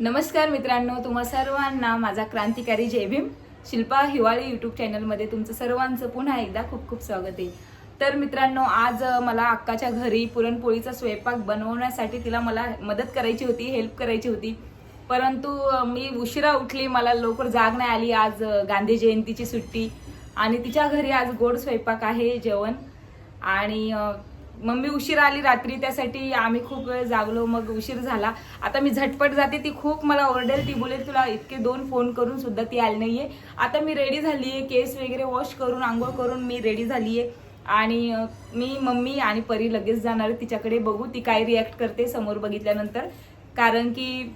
नमस्कार मित्रांनो तुम्हा सर्वांना माझा क्रांतिकारी जयभीम शिल्पा हिवाळी युट्यूब चॅनलमध्ये तुमचं सर्वांचं पुन्हा एकदा खूप खूप स्वागत आहे. तर मित्रांनो आज मला अक्काच्या घरी पुरणपोळीचा स्वयंपाक बनवण्यासाठी तिला मला मदत करायची होती हेल्प करायची होती. परंतु मी उशिरा उठली मला लवकर जाग नाही आली आज गांधी जयंतीची सुट्टी. आणि तिच्या घरी आज गोड स्वयंपाक आहे जेवण. आणि मम्मी उशीर आली रात्री त्यासाठी आम्ही खूप वेळ जागलो मग उशीर झाला. आता मी झटपट जाते ती खूप मला ओरडेल ती बोलेल तुला इतके दोन फोन करून सुद्धा ती आली नाहीये. आता मी रेडी झाली आहे केस वगैरे वॉश करून आंघोळ करून मी रेडी झाली आहे आणि मी मम्मी आणि परी लगेच जाणार तिच्याकडे बघू ती काय रिॲक्ट करते समोर बघितल्यानंतर. कारण की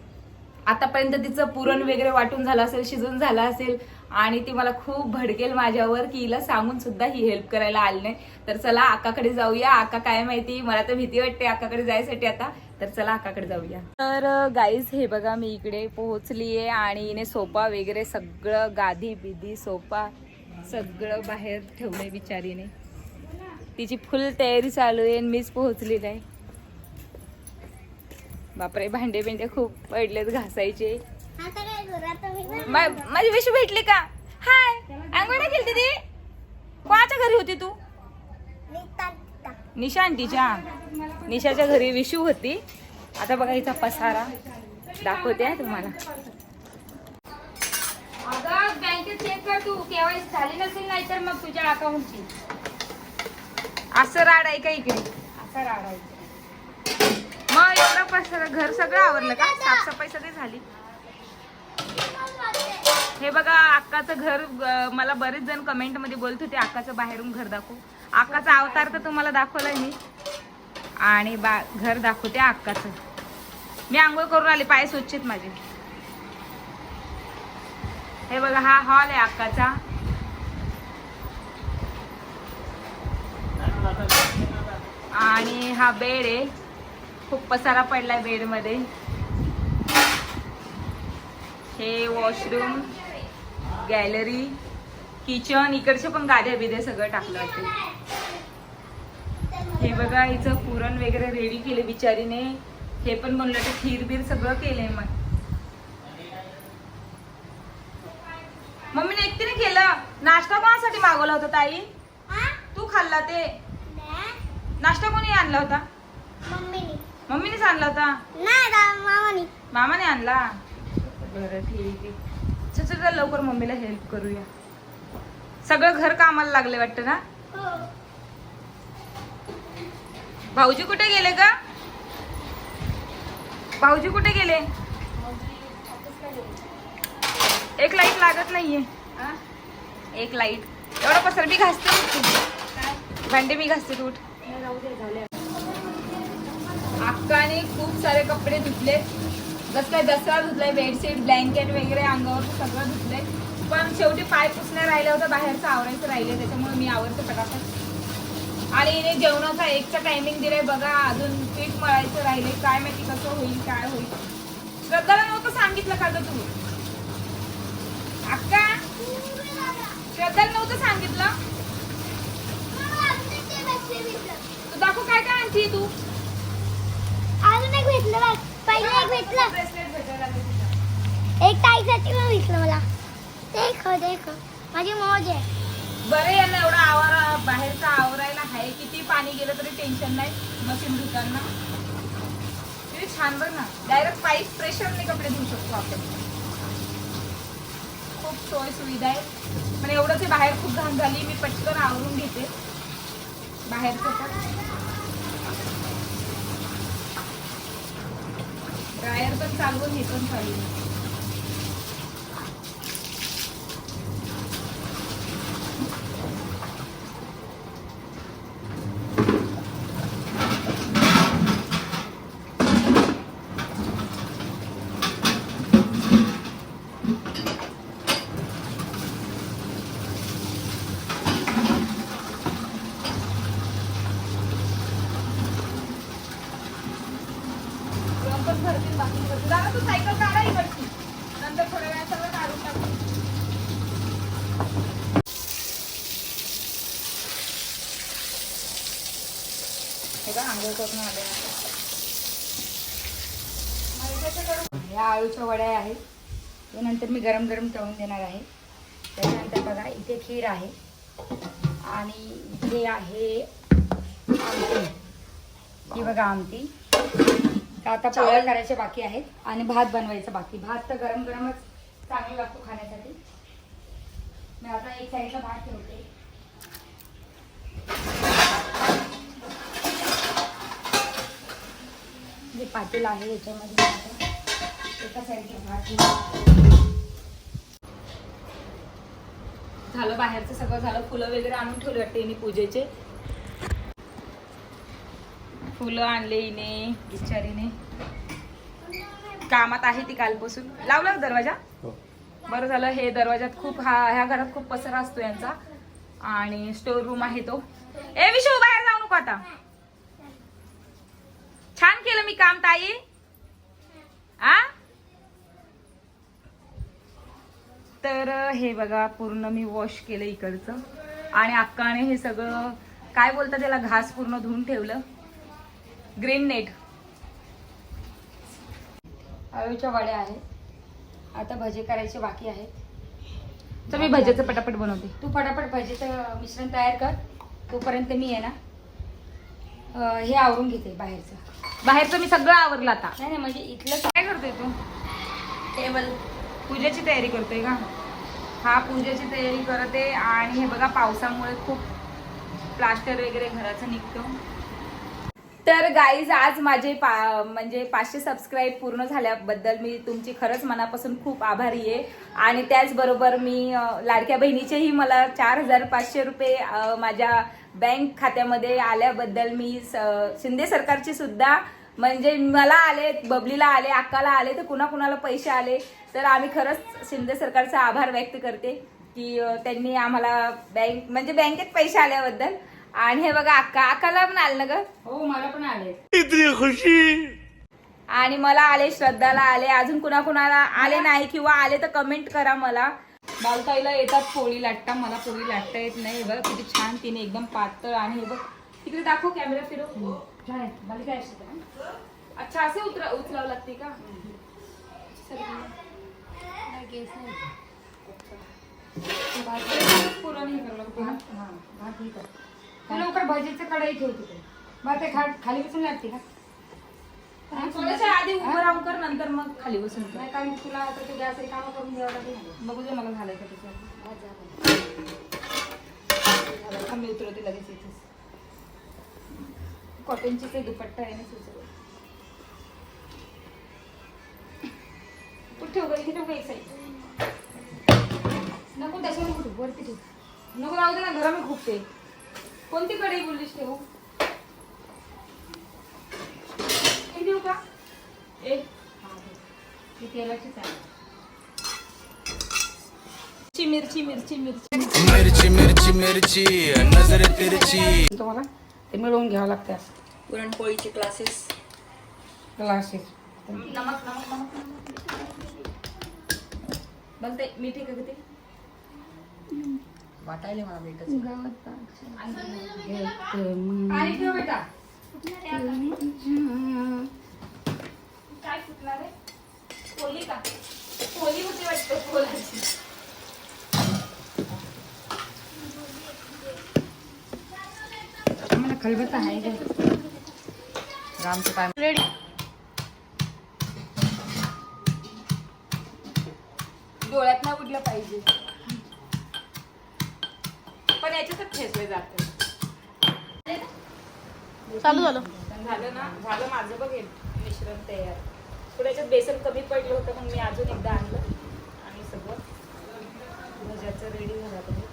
आतापर्यंत तिचं पुरण वगैरे वाटून झालं असेल शिजून झालं असेल आणि ती मला खूप भडकेल माझ्यावर की हिला सांगून सुद्धा ही हेल्प करायला आली नाही. तर चला आकाकडे जाऊया. आका काय माहिती? मला तर भीती वाटते आकाकडे जायसाठी आता. तर चला आकाकडे जाऊया. तर गाईज हे बघा मी इकडे पोहोचलीये आणि हिने सोफा वगैरे सगळं गादी बिदी सोफा सगळं बाहेर ठेवलंय बिचारीने. तिची फुल तयारी चालू आहे आणि मीच पोहोचली नाही बापरे भांडे बिंडे खूप पडलेत घासायचे. मी माझी विशू भेटली का? हाय. नाही केली ती? कोणाच्या घरी होती तू. निशा आंटीच्या. निशाच्या घरी विशू होती. आता बघा हिचा पसारा. दाखवते हा तुम्हाला. अगं बँकेत चेक कर तू. केवायसी झाली नसेल नाही तर मग तुझ्या अकाउंटची असं राड आहे का इकडे? असं राडायचं. मग एवढं पसारा घर सगळं आवरलं का? साफसफाई सगळी झाली. हे बघा अक्काचं घर अं, मला बरेच जण कमेंटमध्ये बोलत होते अक्काचं बाहेरून घर दाखवू. अक्काचा अवतार तर तुम्हाला दाखवलाय मी. आणि बा घर दाखवते अक्काचं. मी आंघोळ करून आले पाय स्वच्छ आहेत माझे. हे बघा हा हॉल आहे अक्काचा. आणि हा बेड आहे. खूप पसारा पडलाय बेडमध्ये हे वॉशरूम. गॅलरी किचन इकडचे पण गाद्या बिद्या सगळं टाकलं वाटतं हे बघा हिचं पुरण वगैरे रेडी केले बिचारीने. हे पण म्हणलं तर खीर बीर सगळं केलंय मग. मम्मीने एकटीने केलं. नाश्ता कोणासाठी मागवला होता ताई? तू खाल्ला ते. नाश्ता कोणी आणला होता? मम्मीनी मम्मीनेच आणला होता? मामाने आणला? बरं ठीक आहे. चल लवकर मम्मीला हेल्प करूया. सगळं घर कामाला लागले वाटतं ना? हो. भाऊजी कुठे गेले का भाऊजी कुठे गेले? एक लाइट लागत नाहीये. एक लाइट एवढा पसर मी घासते तू. भांडे मी घासते तू उठ. अक्काने खूप सारे कपडे धुतले जसं काय दसरा धुतलाय बेडशीट ब्लँकेट वगैरे अंगावर सगळं धुतलंय. पण शेवटी पाय पुसण्या राहिलं होतं बाहेरचं आवरायचं राहिलं त्याच्यामुळे मी आवरते पटापट. आणि हिने जेवणाचा एकचा टायमिंग दिलाय बघा अजून पीठ मळायचं राहिले काय माहिती कसं होईल काय होईल. श्रद्धाला नव्हतं सांगितलं का ग तू अक्का? श्रद्धाला नव्हतं सांगितलं? तू दाखव काय काय आणखी तू? अजून एक भेटलं बघ. पहिलं एक भेटलं. भेटायला एक ताईसाठी पण भेटलं मला. देखो देख. माझी मौज आहे. बरं यांना एवढा आवारा बाहेरचा आवरायला आहे. किती पाणी गेलं तरी टेन्शन नाही. मशीन धुताना. किती छान बघ ना. डायरेक्ट पाईप प्रेशरने कपडे धुवू शकतो आपण. खूप सोय सुविधा आहे. पण एवढंच आहे बाहेर खूप घाण झाली मी पटकन आवरून घेते. बाहेरचं पण. ड्रायर पण चालवून हे पण चालू आहे. पण भरतील बाकी भरतील. दादा तू सायकल काढा इकडची नंतर थोड्या वेळात सगळं काढून टाकू आंघोळ करून आले या आळूच्या वड्या आहेत. ते नंतर मी गरम गरम तळून देणार आहे. त्याच्यानंतर बघा इथे खीर आहे. आणि इथे आहे आमटी. ही बघा आमटी. तर आता पोळ्या करायच्या बाकी आहेत आणि भात बनवायचा बाकी. भात तर गरम गरमच चांगला लागतो खाण्यासाठी. मी आता एक साईडला भात ठेवते. जे पातेल आहे याच्यामध्ये एका साईडला भात. झालं बाहेरचं सगळं झालं. फुलं वगैरे आणून ठेवले वाटते हिने पूजेचे. फुलं आणले हिने बिचारीने. कामात आहे ती कालपासून. लावला दरवाजा? बरं झालं. हे दरवाजात खूप हा ह्या घरात खूप पसरा असतो यांचा. आणि स्टोर रूम आहे तो. ए विशू बाहेर जाऊ नको आता. मी काम ताई? आ? तर हे बघा पूर्ण मी वॉश केलं इकडचं. आणि अक्काने हे सगळं काय बोलतात त्याला घास पूर्ण धुवून ठेवलं. ग्रीन नेट आळूच्या वड्या आहेत. आता भजे करायचे बाकी आहेत. तर मी भजेचं पटापट बनवते. तू फटाफट भजेचं मिश्रण तयार कर. तोपर्यंत मी आहे ना हे आवरून घेते बाहेरचं. बाहेरचं मी सगळं आवरलं आता. नाही नाही म्हणजे इथलं काय करतोय तू? टेबल. पूजेची तयारी करतोय का? हा पूजेची तयारी करते आणि हे बघा पावसामुळे खूप प्लास्टर वगैरे घराचं निघतं. तर गाईज आज माझे पा म्हणजे पाचशे सबस्क्राईब पूर्ण झाल्याबद्दल मी तुमची खरंच मनापासून खूप आभारी आहे. आणि त्याचबरोबर मी लाडक्या बहिणीचेही मला चार हजार पाचशे रुपये माझ्या बँक खात्यामध्ये आल्याबद्दल मी स- शिंदे सरकारची सुद्धा म्हणजे मला आले बबलीला आले अक्काला आले तर कुणाकुणाला पैसे आले तर आम्ही खरंच शिंदे सरकारचा आभार व्यक्त करते की त्यांनी आम्हाला बँक म्हणजे बँकेत पैसे आल्याबद्दल आणि हे बघा अक्का अक्काला पण आलं ना ग? हो मला पण आले. आणि मला आले श्रद्धाला आले अजून कुणा कुणाला आले नाही किंवा आले तर कमेंट करा मला. बालताईला येतात पोळी लाटता मला पोळी लाटता येत नाही. बघ किती छान तिने एकदम पातळ आणि हे बघ तिकडे दाखव कॅमेरा फिरव. छान आहे. अच्छा असे उतरा उचलावं लागते का. पुरण हे करावं लागतं तू लवकर भजीचं कढई ठेव तिथे. मग ते खा- खाली बसून लागते का? थोडंसं आधी उभं राहून कर नंतर मग खाली बसून कर. नाही कारण तुला आता ते गॅस कामं करून द्यावं लागेल बघू दे मला मी उतरवते लगेच इथेच. कॉटनची ते दुपट्टा आहे ना सुचव तू ठेव गं, इथे ठेव गं एक साईड नको त्याच्यावर नको ठेवू, वरती ठेव. नको राहू दे ना गरम खूप ते. कोणती कढई बोललीस ठेवू हे देऊ का? ए हा, तेलाचीच आहे. मिरची मिरची मिरची मिरची. मिरची मिरची नजर तिरची. तुम्हाला? ते मिळवून घ्यावं लागतं पुरणपोळीचे क्लासेस क्लासेस नमक नमक नमक. बघते मीठ आहे का गं ते वाटायला मला भेटत काय फुटणार आहे कोली का कोली होती वाटतं. कोलाची मला खलबत्ता आहे का रामचं काय डोळ्यात ना उडलं पाहिजे. ठेचले जात चालू झालं. झालं ना झालं माझं बघेल मिश्रण तयार. थोडं याच्यात बेसन कमी पडलं होतं मग मी अजून एकदा आणलं. आणि सगळं भज्याचं रेडी झालं आता. हे.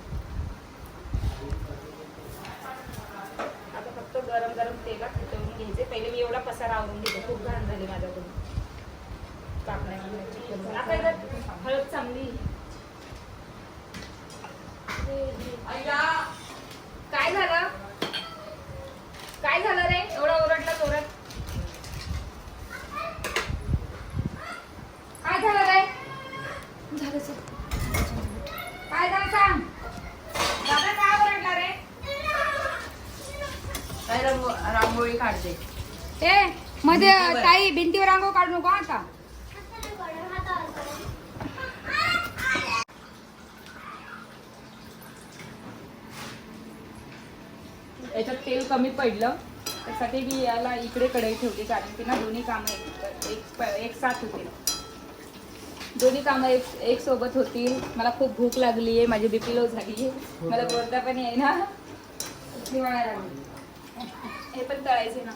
फक्त गरम गरम तेलात उतरवून घ्यायचे. पहिले मी एवढा पसारा आवरून घेते. खूप घाण झाली माझ्याकडून. कापण्या. आता हळद चांगली. काढते. ए मध्ये ताई भिंतीवर रांगो काढू नको आता. याच्यात तेल कमी पडलं. त्यासाठी मी याला इकडे कडे ठेवते कारण की ना दोन्ही कामं एक एक साथ होतील दोन्ही कामं एक एक सोबत होतील. मला खूप भूक लागली आहे माझी बीपी लो झाली आहे. मला हो बोलता पण येईना. लागली हे पण तळायचे ना.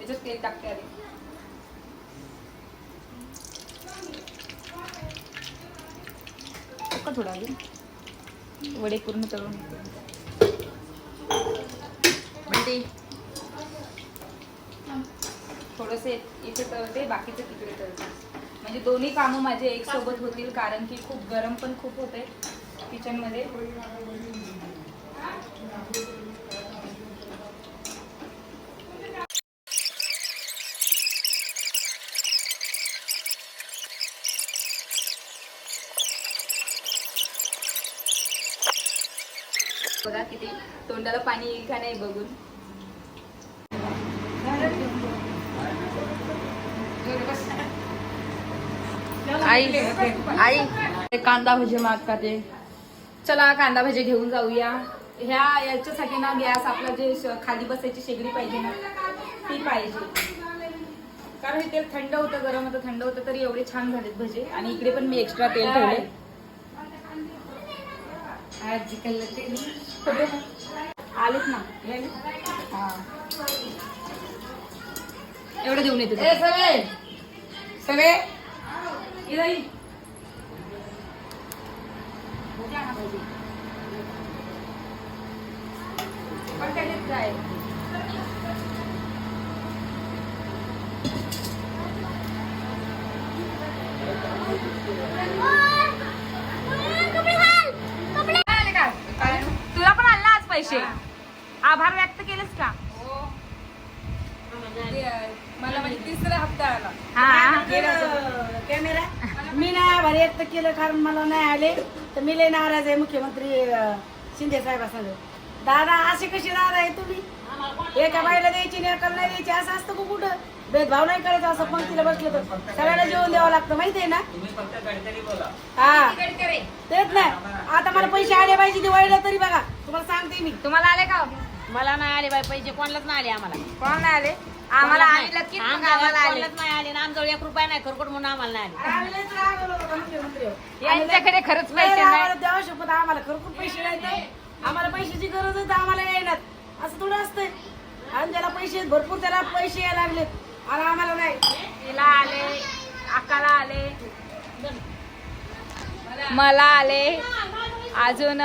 याच्यात तेल टाकते आधी. टाका थोडा वडे पूर्ण तळून. बंटी थोडंसे इथे तळते बाकीचे तिकडे तळते. म्हणजे दोन्ही कामं माझे एक सोबत होतील कारण की खूप गरम पण खूप होते किचनमध्ये बघा किती तोंडाला पाणी येईल का नाही बघून. आई आई कांदा भजी मागतात ते? चला कांदा भाजी घेऊन जाऊया. ह्या याच्यासाठी ना गॅस आपला जे खाली बसायची शेगडी पाहिजे ना ती पाहिजे. कारण हे तेल थंड होतं गरम होतं थंड होतं तरी एवढे छान झालेत भजे. आणि इकडे पण मी एक्स्ट्रा तेल ठेवले आलेत ना. एवढं देऊन येते सगळे. सगळे. और क्या? पैसे. आभार व्यक्त केलेस का? मला म्हणजे तिसरा हप्ता आला. हा. कॅमेरा. मी नाही आभार व्यक्त केलं कारण मला नाही आले. तर मी लय नाराज आहे मुख्यमंत्री अं, शिंदे साहेबांसंग. दादा असे कसे दादा आहे तुम्ही? एका बाईला द्यायची नाही एकाला नाही द्यायची? असं असतं का कुठं? भेदभाव नाही करायचा असं पंक्तीला बसलं तर. सगळ्यांना जेवण द्यावं लागतं माहिती आहे ना? हा. तेच नाही आता मला पैसे आले पाहिजे दिवाळीला तरी बघा. तुम्हाला सांगते मी. तुम्हाला आले का मला नाही आले बाई पैसे. कोणालाच नाही आले आम्हाला. कोण नाही आले? आम्हाला आम्ही मग आम्हाला आले. कोणालाच नाही आले आणि आमच्याजवळ एक रुपया नाही खरकट म्हणून आम्हाला नाही आले. आम्ही लयच रागावलो होतो मुख्यमंत्री यांच्याकडे खरंच पैसे नाही. शपथ आम्हाला. खरपूर पैसे नाही तर आम्हाला पैशाची गरज आहे तर आम्हाला येणार. असं थोडं असतंय. आणि ज्याला पैसे आहेत, भरपूर त्याला पैसे यायला लागलेत. आणि आम्हाला नाही. तिला आले अक्काला आले. मला आले. अजून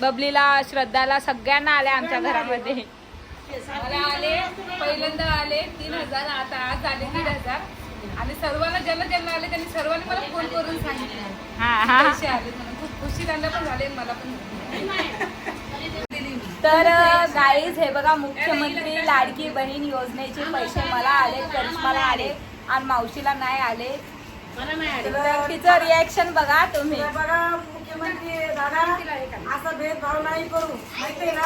बबलीला श्रद्धाला सगळ्यांना आले आमच्या घरामध्ये. मला आले पहिल्यांदा आले तीन हजार आता आज आले दीड हजार. आणि सर्वांना ज्यांना ज्यांना आले त्यांनी सर्वांनी मला फोन करून सांगितलं. पैसे आले. म्हणून खूप खुशी त्यांना पण झाले मला पण. तर गाईज हे बघा मुख्यमंत्री लाडकी बहीण योजनेचे पैसे मला आले करिश्माला आले आणि मावशीला नाही आले. तर तिचं रिॲक्शन बघा तुम्ही. बघा मुख्यमंत्री दादा असा भेदभाव नाही करू. माहितीये ना?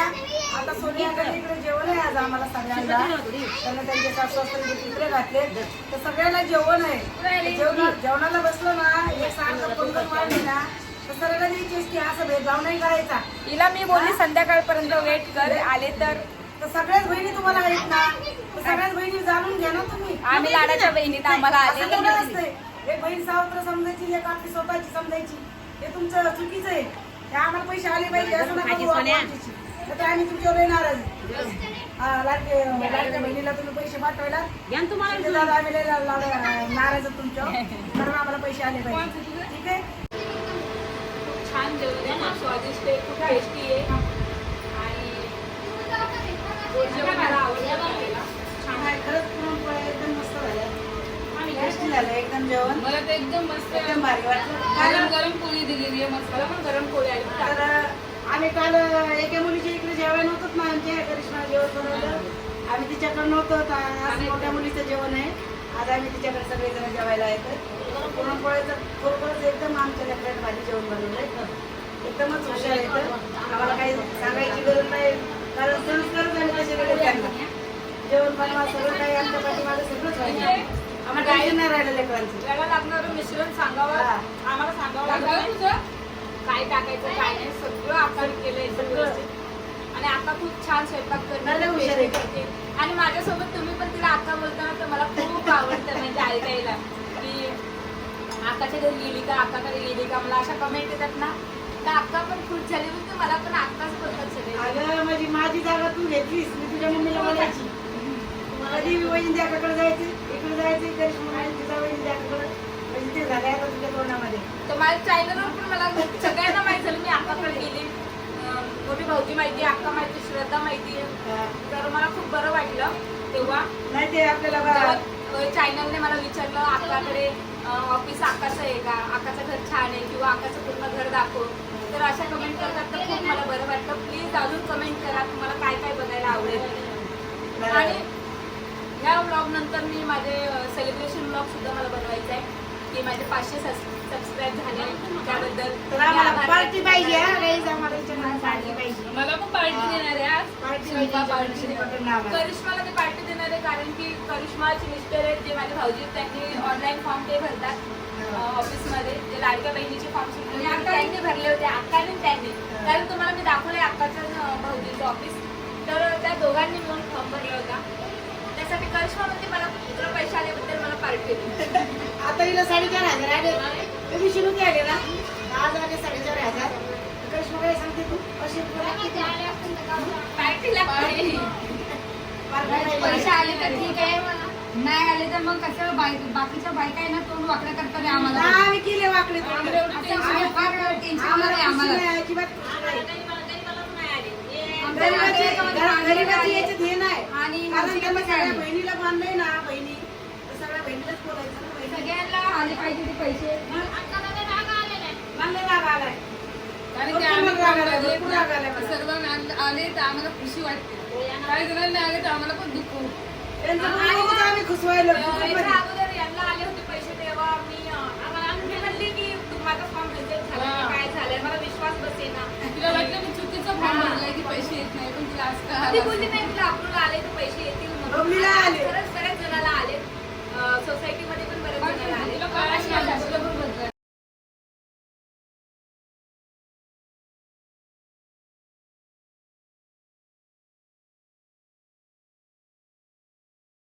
आता सोनिया जेवण आहे आज आम्हाला सगळ्यांना. त्यांना त्यांचे सासू सासरे तिकडे घातले तर सगळ्यांना जेवण आहे. जेवणा जेवणाला बसलो ना पंगत वाढली ना द्यायची असते असा भेदभाव नाही करायचा. तिला मी बोलली संध्याकाळपर्यंत वेट कर आले तर. तर सगळ्याच बहिणी तुम्हाला आहेत ना? तर सगळ्याच बहिणी जाणून घ्या ना तुम्ही. आम्ही लाडाच्या बहिणीत आम्हाला असं आले थोडं असतंय. एक बहीण सावत्र समजायची एक आपली स्वतःची समजायची. हे तुमचं चुकीचं आहे. ते आम्हाला पैसे आले पाहिजे असं नका करू आपण आमच्याशी. तर ते आम्ही तुमच्यावर लय नाराज आहे. हा लाडके लाडक्या बहिणीला तुम्ही पैसे पाठवायला. तुम्हाला दादा आम्ही लय ला- ला- नाराज आहे तुमच्यावर. कारण आम्हाला पैसे आले पाहिजे. ठीक आहे? छान जेवण आहे. खूप स्वादिष्ट आहे खूप टेस्टी आहे. आणि जेवण मला. छान. आहे खरंच पुरणपोळ्या एकदम मस्त झाल्या टेस्टी झालं एकदम जेवण. मला तर एकदम मस्त एकदम भारी वाटलं. गरम गरम पोळी दिलेली आहे मसाला पण गरम पोळी आली. तर आम्ही काल एका मुलीच्या इकडे जेवण होतच ना आमच्या करिश्मा जेवण बनवलं. आम्ही तिच्याकडे नव्हतो मोठ्या मुलीचं जेवण आहे. आज आम्ही तिच्याकडे सगळेजण जेवायला येतो पुरणपोळ्याचं खरोखरच एकदम आमच्या लेकरात भाजी जेवण बनवलंय एकदमच हुशार येतं आम्हाला काही सांगायची गरज नाही. कारण त्यांना जेवण बनवा सगळं काही आमच्या पाठीमागे सगळंच पाहिजे आम्हाला टेन्शन नाही राहिलं लेकरांचं. त्याला लागणारं मिश्रण सांगावं. आम्हाला सांगावं लागलं काय टाकायचं काय नाही. सगळं आपण केलंय सगळं आणि अक्का खूप छान स्वयंपाक. करते आणि माझ्यासोबत तुम्ही पण तिला अक्का बोलताना तर मला खूप आवडतं म्हणजे ऐकायला की अक्काच्या घरी गेली का अक्काकडे गेली का मला अशा कमेंट येतात ना. तर अक्का पण खुश झाली म्हणजे मला पण अक्काच बोलतात सगळे. अगं माझी माझी जागा तू घेतलीस मी तुझ्या मम्मीला बोलायची. कधी वहिनीच्याकडे जायचे इकडे जायचे तुझा वहिनीच्याकडे म्हणजे ते झाले आता तुझ्या तोंडामध्ये. तर माझ्या चॅनलवर पण मला सगळ्यांना माहिती झालं मी अक्काकडे गेली. मोठी भाऊजी माहिती अक्का माहिती श्रद्धा माहिती. तर मला खूप बरं वाटलं तेव्हा. नाही ते आपल्याला चॅनलने मला विचारलं अक्काकडे ऑफिस आकाचं आहे का? आकाचं घर छान आहे किंवा आकाचं पूर्ण घर दाखव तर अशा कमेंट करतात तर खूप मला बरं वाटलं प्लीज अजून कमेंट करा तुम्हाला काय काय बघायला आवडेल. आणि ह्या ब्लॉग नंतर मी माझे सेलिब्रेशन ब्लॉग सुद्धा मला बनवायचा आहे की माझे पाचशे सबस्क्राईब झाले त्याबद्दल तर आम्हाला पार्टी पाहिजे करते. हा. गाईज आम्हाला याच्यामध्ये पार्टी पाहिजे. मला पण पार्टी देणार आहे आज पार्टी शिल्पा. करिश्माला ते पार्टी देणार आहे कारण की करिश्माचे मिस्टर आहेत जे माझे भाऊजी आहेत, त्यांनी ऑनलाईन फॉर्म ते भरतात ऑफिसमध्ये जे लाडक्या बहिणीचे फॉर्म त्यांनी भरले होते अक्काने आणि त्यांनी. कारण तुम्हाला मी दाखवले अक्काचं भाऊजीचं ऑफिस तर त्या दोघांनी मिळून फॉर्म भरला होता. त्यासाठी करिश्मा म्हणते मला तुला पैसे आल्याबद्दल मला पार्टी दे आता हिला साडेचार हजार आले. त्या दिवशी नव्हते आले ना आज आले साडेचार हजार. करिश्मा काय सांगते तू. अशी पार्टीला पैसे आले तर ठीक आहे. नाही आले तर मग कसं? बाई बाकीच्या बायका आहे ना तोंड वाकडं करतात आम्हाला. आम्ही केले वाकडे फार टेन्शन आम्हाला बहिणीला बांधलंय ना बहिणी. तर सगळ्या बहिणीलाच बोलायचं ना बहिणी. सगळ्यांना आले पाहिजे ते पैसे. राग आलाय. कारण की आम्ही आले- तर आम्हाला खुशी वाटते. काही जणांनी आले तर आम्हाला पण दुःख होतं. त्यांचं आम्ही खुश व्हायलो. अगोदर यांना आले होते पैसे तेव्हा मी अं, आम्हाला मी म्हणली की तू माझा फॉर्म रिजेक्ट झाला. काय झालंय मला विश्वास बसेना तिला वाटलं मी चुकीचा फॉर्म भरलाय की पैसे येत नाही पण तिला आज ती कळालं बोलली असेल. नाही तुला अप्रूव्हल आले तर पैसे येतील म्हणून. खरंच बऱ्याच जणाला आले सोसायटीमध्ये पण बऱ्याच जणाला आले